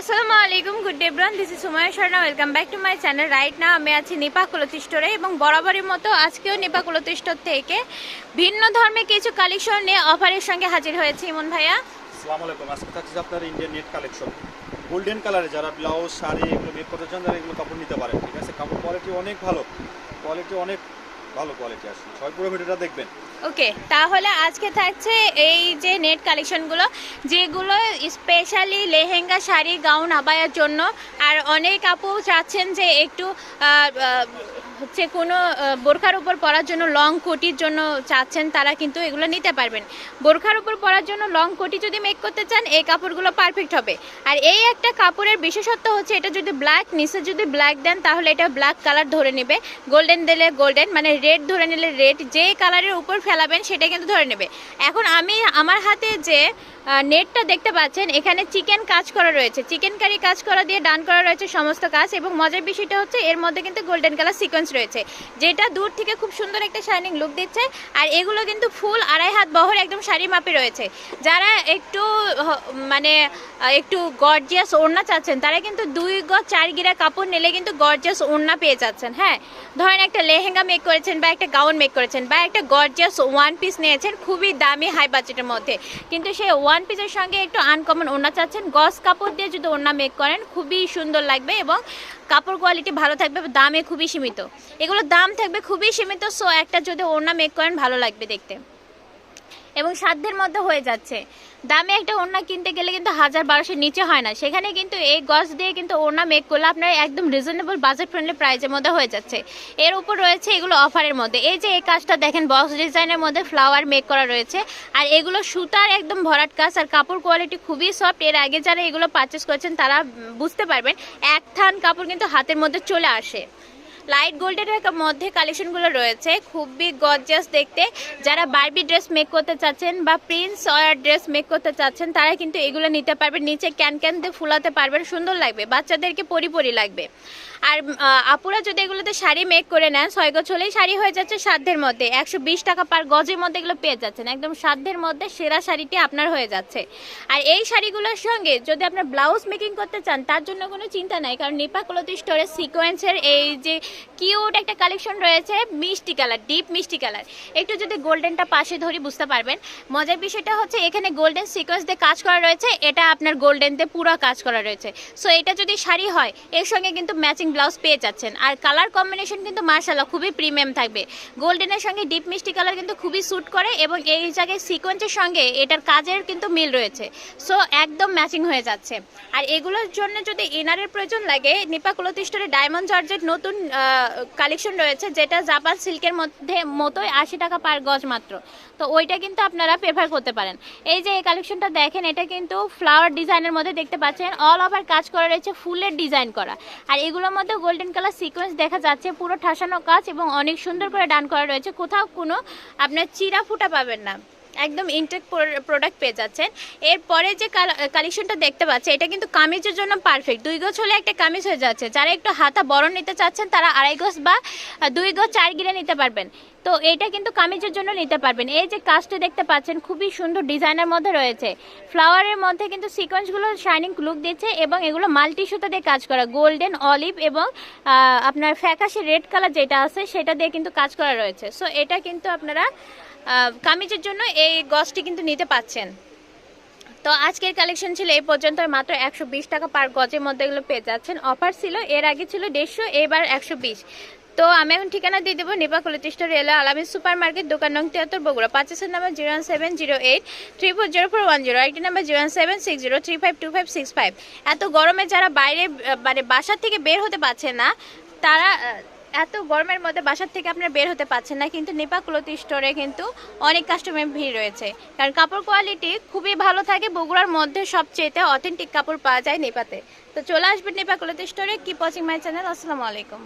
আসসালামু আলাইকুম good day bran this is Sumaiya Sharma welcome back to my channel right না আমি আছি নিপা কুলতি স্টোরে এবং বরাবরের মতো আজকেও নিপা কুলতি স্টোর থেকে ভিন্ন ধর্মে কিছু কালেকশন নিয়ে অফারের সঙ্গে হাজির হয়েছে, ইমন ভাইয়া। আসসালামু আলাইকুম আজকে থাকছে আপনার ইন্ডিয়ান নেট কালেকশন গোল্ডেন কালারে যারা ব্লাউজ শাড়ি, এগুলো মেক করতে চান তারা এগুলো কাপড় নিতে পারেন, ঠিক আছে? কাপড় কোয়ালিটি অনেক ভালো। কোয়ালিটি অনেক ভালো কোয়ালিটি আসলে সবাই পুরো ভিডিওটা দেখবেন। ওকে, তাহলে আজকে থাকছে এই যে নেট কালেকশনগুলো যেগুলো স্পেশালি লেহেঙ্গা, শাড়ি গাউন আবায়ার জন্য। আর অনেক আপু চাচ্ছেন যে একটু হচ্ছে কোনো বোরখার উপর পরার জন্য লং কোটির জন্য চাচ্ছেন, তারা কিন্তু এগুলো নিতে পারবেন। বোরখার উপর পরার জন্য লং কোটি যদি মেক করতে চান, এই কাপড়গুলো পারফেক্ট হবে। আর এই একটা কাপড়ের বিশেষত্ব হচ্ছে, এটা যদি ব্ল্যাক নিচে যদি ব্ল্যাক দেন, তাহলে এটা ব্ল্যাক কালার ধরে নেবে। গোল্ডেন দিলে গোল্ডেন মানে রেড ধরে নিলে রেড যে কালারের উপর ফেলাবেন, সেটা কিন্তু ধরে নেবে। এখন আমি, আমার হাতে যে নেটটা দেখতে পাচ্ছেন, এখানে চিকেন কাজ করা রয়েছে। চিকেন কারি কাজ করা দিয়ে ডান করা রয়েছে সমস্ত কাজ এবং মজার বিষয়টা হচ্ছে, এর মধ্যে কিন্তু গোল্ডেন কালার সিকোয়েন্স রয়েছে, যেটা দূর থেকে খুব সুন্দর একটা শাইনিং লুক দিচ্ছে, আর এগুলো কিন্তু ফুল আড়াই হাত বহর একদম শাড়ি মাপে রয়েছে। যারা একটু মানে একটু গর্জিয়াস ওড়না চাচ্ছেন, তারা কিন্তু দুই গজ চার গিরা কাপড় নিলে কিন্তু গর্জিয়াস ওড়না পেয়ে যাচ্ছেন হ্যাঁ? ধরেন একটা লেহেঙ্গা মেক করেছেন বা একটা গাউন মেক করেছেন বা একটা গর্জিয়াস ওয়ান পিস নিয়েছেন খুবই দামি হাই বাজেটের মধ্যে। কিন্তু সেই ওয়ান পিসের সঙ্গে একটু আনকমন ওড়না চাচ্ছেন, গস কাপড় দিয়ে যদি ওড়না মেক করেন খুবই সুন্দর লাগবে এবং কাপড় কোয়ালিটি ভালো থাকবে, দামে খুবই সীমিত। এগুলোর দাম থাকবে খুবই সীমিত সো একটা যদি ওড়না মেক করেন, ভালো লাগবে দেখতে। এবং সাধ্যের মধ্যে হয়ে যাচ্ছে। দামে একটা ওড়না কিনতে গেলে কিন্তু হাজার বারোশোর নিচে হয় না। সেখানে কিন্তু এই গজ দিয়ে কিন্তু ওড়না মেক করলে আপনার একদম রিজনেবল বাজেট ফ্রেন্ডলি প্রাইসের মধ্যে হয়ে যাচ্ছে। এর উপর রয়েছে এগুলো অফারের মধ্যে। এই যে এই কাজটা দেখেন বক্স ডিজাইনের মধ্যে ফ্লাওয়ার মেক করা রয়েছে। আর এগুলো সুতার একদম ভরাট কাজ। আর কাপড় কোয়ালিটি খুবই সফট এর আগে যারা এগুলো পারচেস করেছেন, তারা বুঝতে পারবেন, এক থান কাপড় কিন্তু হাতের মধ্যে চলে আসে। লাইট গোল্ডেনের মধ্যে কালেকশনগুলো রয়েছে। খুবই গর্জিয়াস দেখতে। যারা বারবি ড্রেস মেক করতে চাচ্ছেন বা প্রিন্স ড্রেস মেক করতে চাচ্ছেন, তারা কিন্তু এগুলো নিতে পারবেন। নিচে ক্যান ক্যান দিয়ে ফুলাতে পারবেন। সুন্দর লাগবে। বাচ্চাদেরকে পরি পরি লাগবে। আর আপুরা যদি এগুলোতে শাড়ি মেক করে নেন, ছয় গজ হলেই শাড়ি হয়ে যাচ্ছে সাধ্যের মধ্যে। একশো বিশ টাকা পার গজের মধ্যে এগুলো পেয়ে যাচ্ছেন। একদম সাধ্যের মধ্যে সেরা শাড়িটি আপনার হয়ে যাচ্ছে। আর এই শাড়িগুলোর সঙ্গে যদি আপনার ব্লাউজ মেকিং করতে চান, তার জন্য কোনো চিন্তা নাই। কারণ নিপা কলতি স্টোরের সিকোয়েন্সের এই যে কিউট একটা কালেকশন রয়েছে, মিষ্টি কালার, ডিপ মিষ্টি কালার। একটু যদি গোল্ডেনটা পাশে ধরি, বুঝতে পারবেন। মজার বিষয়টা হচ্ছে, এখানে গোল্ডেন সিকোয়েন্স দিয়ে কাজ করা রয়েছে, এটা আপনার গোল্ডেন দিয়ে পুরো কাজ করা রয়েছে। সো এটা যদি শাড়ি হয়, এর সঙ্গে কিন্তু ম্যাচিং ব্লাউজ পেয়ে যাচ্ছেন। আর কালার কম্বিনেশন কিন্তু মার্শাল্লাহ খুবই প্রিমিয়াম থাকবে। গোল্ডেনের সঙ্গে ডিপ মিষ্টি কালার কিন্তু খুবই স্যুট করে এবং এই জায়গায় সিকোয়েন্সের সঙ্গে এটার কাজের কিন্তু মিল রয়েছে। সো একদম ম্যাচিং হয়ে যাচ্ছে। আর এগুলোর জন্য যদি ইনারের প্রয়োজন লাগে নিপা স্টোরে ডায়মন্ড জর্জের নতুন কালেকশন রয়েছে, যেটা জাপান সিল্কের মধ্যে মতোই আশি টাকা পার গজ মাত্র। তো ওইটা কিন্তু আপনারা প্রেফার করতে পারেন। এই যে এই কালেকশনটা দেখেন, এটা কিন্তু ফ্লাওয়ার ডিজাইনের মধ্যে দেখতে পাচ্ছেন। অল ওভার কাজ করা রয়েছে, ফুলের ডিজাইন করা। আর এগুলোর মধ্যে গোল্ডেন কালার সিকোয়েন্স দেখা যাচ্ছে, পুরো ঠাসানো কাজ এবং অনেক সুন্দর করে ডান করা রয়েছে। কোথাও কোনো আপনার চিরা ফুটা পাবেন না। একদম ইনটেক প্রোডাক্ট পেয়ে যাচ্ছেন। এরপরে যে কালেকশনটা দেখতে পাচ্ছে, এটা কিন্তু কামিজের জন্য পারফেক্ট দুই গজ হলে একটা কামিজ হয়ে যাচ্ছে। যারা একটু হাতা বড় নিতে চাচ্ছেন, তারা আড়াই গজ বা দুই গজ চার গিরে নিতে পারবেন। তো এটা কিন্তু কামিজের জন্য নিতে পারবেন। এই যে কাজটা দেখতে পাচ্ছেন, খুবই সুন্দর ডিজাইনের মধ্যে রয়েছে। ফ্লাওয়ারের মধ্যে কিন্তু সিকোয়েন্সগুলো শাইনিং লুক দিচ্ছে এবং এগুলো মাল্টি সুতা দিয়ে কাজ করা। গোল্ডেন অলিভ এবং আপনার ফ্যাকাশে রেড কালার যেটা আছে, সেটা দিয়ে কিন্তু কাজ করা রয়েছে। সো এটা কিন্তু আপনারা কামিজের জন্য এই গজটি কিন্তু নিতে পাচ্ছেন। তো আজকের কালেকশন ছিল এই পর্যন্ত। মাত্র একশো বিশ টাকা পার গজের মধ্যে এগুলো পেয়ে যাচ্ছেন। অফার ছিল, এর আগে ছিল দেড়শো, এবার একশো বিশ। তো আমি এখন ঠিকানা দিয়ে দেবো নিপা কলিতিষ্ঠ রেলা আলামী সুপার মার্কেট দোকান নং তিয়াত্তর, বগুড়া। পাঁচের number zero one seven zero eight three four zero four one zero. একটি number zero one seven six zero three five two five six five. এত গরমে যারা বাইরে মানে বাসার থেকে বের হতে পারছে না, তারা এত গরমের মধ্যে বাসার থেকে আপনারা বের হতে পারছেন না। কিন্তু নেপা ক্লথ স্টোরে কিন্তু অনেক কাস্টমার ভিড় রয়েছে। কারণ কাপড় কোয়ালিটি খুবই ভালো থাকে, বগুড়ার মধ্যে সবচেয়েতে অথেন্টিক কাপড় পাওয়া যায় নেপাতে। তো চলে আসবেন নেপা ক্লথ স্টোরে কি পচিং মাই চ্যানেল আসসালামু আলাইকুম।